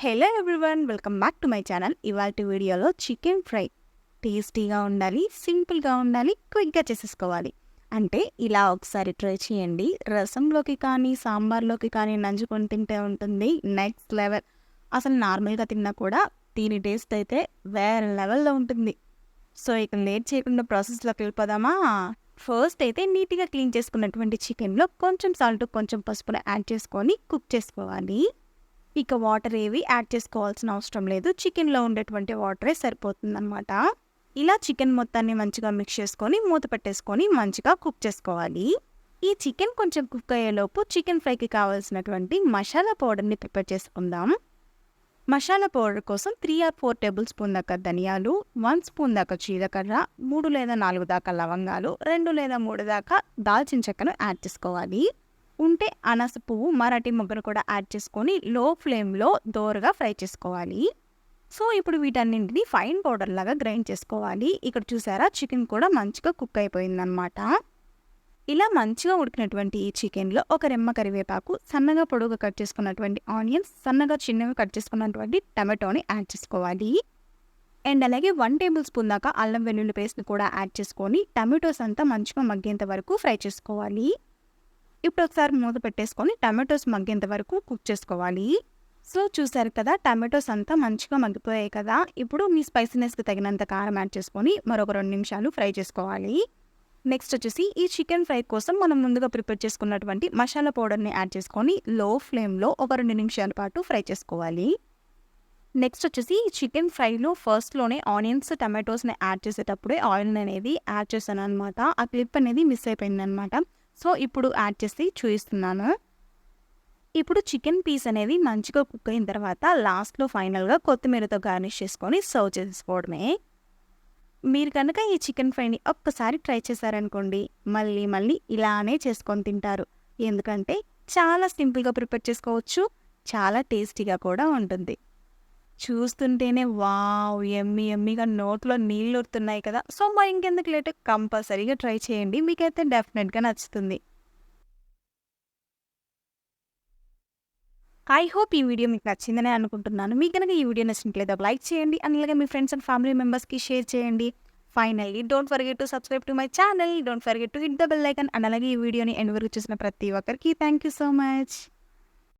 Hello everyone welcome back to my channel. ఇవాళ వీడియోలో chicken fry టేస్టీగా ఉండాలి సింపుల్గా ఉండాలి క్విక్గా చేసేసుకోవాలి. అంటే ఇలా ఒకసారి ట్రై చేయండి. రసంలోకి కానీ సాంబార్లోకి కానీ నంచుకొని తింటే ఉంటుంది. నెక్స్ట్ లెవెల్ అసలు నార్మల్గా తిన్నా కూడా దీని టేస్ట్ అయితే వేరే లెవెల్లో ఉంటుంది. సో ఇక లేట్ చేయకుండా ప్రాసెస్లోకి వెళ్ళిపోదామా? ఫస్ట్ అయితే నీట్గా క్లీన్ చేసుకున్నటువంటి చికెన్లో కొంచెం సాల్ట్ కొంచెం పసుపును యాడ్ చేసుకొని కుక్ చేసుకోవాలి. ఇక వాటర్ ఏవి యాడ్ చేసుకోవాల్సిన అవసరం లేదు. చికెన్లో ఉండేటువంటి వాటరే సరిపోతుందన్నమాట. ఇలా చికెన్ మొత్తాన్ని మంచిగా మిక్స్ చేసుకొని మూత పెట్టేసుకొని మంచిగా కుక్ చేసుకోవాలి. ఈ చికెన్ కొంచెం కుక్ అయ్యేలోపు చికెన్ ఫ్రైకి కావాల్సినటువంటి మసాలా పౌడర్ని ప్రిపేర్ చేసుకుందాం. మసాలా పౌడర్ కోసం three or four tablespoon దాకా ధనియాలు వన్ స్పూన్ దాకా జీలకర్ర మూడు లేదా నాలుగు దాకా లవంగాలు రెండు లేదా మూడు దాకా దాల్చిన చెక్కను యాడ్ చేసుకోవాలి. ఉంటే అనాస పువ్వు మరాఠీ మొగ్గను కూడా యాడ్ చేసుకొని లో ఫ్లేమ్లో దోరగా ఫ్రై చేసుకోవాలి. సో ఇప్పుడు వీటన్నింటిని ఫైన్ పౌడర్ లాగా గ్రైండ్ చేసుకోవాలి. ఇక్కడ చూసారా చికెన్ కూడా మంచిగా కుక్ అయిపోయిందనమాట ఇలా మంచిగా ఉడికినటువంటి ఈ చికెన్లో ఒక రెమ్మ కరివేపాకు సన్నగా పొడుగా కట్ చేసుకున్నటువంటి ఆనియన్స్ సన్నగా చిన్నగా కట్ చేసుకున్నటువంటి టమాటోని యాడ్ చేసుకోవాలి. అండ్ అలాగే వన్ టేబుల్ స్పూన్ దాకా అల్లం వెల్లుల్లి పేస్ట్ని కూడా యాడ్ చేసుకొని టమాటోస్ అంతా మంచిగా మగ్గేంత వరకు ఫ్రై చేసుకోవాలి. ఇప్పుడు ఒకసారి మూత పెట్టేసుకొని టమాటోస్ మగ్గేంత వరకు కుక్ చేసుకోవాలి. సో చూసారు కదా టమాటోస్ అంతా మంచిగా మగ్గిపోయాయి కదా. ఇప్పుడు మీ స్పైసీనెస్కి తగినంత కారం యాడ్ చేసుకొని మరొక రెండు నిమిషాలు ఫ్రై చేసుకోవాలి. నెక్స్ట్ వచ్చేసి ఈ చికెన్ ఫ్రై కోసం మనం ముందుగా ప్రిపేర్ చేసుకున్నటువంటి మసాలా పౌడర్ని యాడ్ చేసుకొని లో ఫ్లేమ్లో ఒక రెండు నిమిషాల పాటు ఫ్రై చేసుకోవాలి. నెక్స్ట్ వచ్చేసి ఈ చికెన్ ఫ్రైలో ఫస్ట్లోనే ఆనియన్స్ టమాటోస్ని యాడ్ చేసేటప్పుడే ఆయిల్ అనేది యాడ్ చేశాను అనమాట ఆ క్లిప్ అనేది మిస్ అయిపోయింది అనమాట సో ఇప్పుడు యాడ్ చేసి చూపిస్తున్నాను ఇప్పుడు చికెన్ పీస్ అనేది మంచిగా కుక్ అయిన తర్వాత లాస్ట్లో ఫైనల్గా కొత్తిమీరతో గార్నిష్ చేసుకొని సర్వ్ చేసుకోవడమే. మీరు కనుక ఈ చికెన్ ఫ్రైని ఒక్కసారి ట్రై చేశారనుకోండి మళ్ళీ మళ్ళీ ఇలానే చేసుకొని తింటారు. ఎందుకంటే చాలా సింపుల్గా ప్రిపేర్ చేసుకోవచ్చు చాలా టేస్టీగా కూడా ఉంటుంది. చూస్తుంటేనే వావ్ ఎమ్మి ఎమ్మిగా నోట్లో నీళ్ళు ఉడుతున్నాయి కదా. సో మా ఇంకెందుకు లేట్? కంపల్సరీగా ట్రై చేయండి. మీకైతే డెఫినెట్గా నచ్చుతుంది. ఐ హోప్ ఈ వీడియో మీకు నచ్చిందని అనుకుంటున్నాను. మీకు కనుక ఈ వీడియో నచ్చినట్లయితే ఒక లైక్ చేయండి. అండ్ అలాగే మీ ఫ్రెండ్స్ అండ్ ఫ్యామిలీ మెంబర్స్కి షేర్ చేయండి. Finally don't forget to subscribe to my channel don't forget to hit the bell icon and అలాగే ఈ వీడియోని ఎండ్ వరకు చూసిన ప్రతి ఒక్కరికి థ్యాంక్ యూ సో మచ్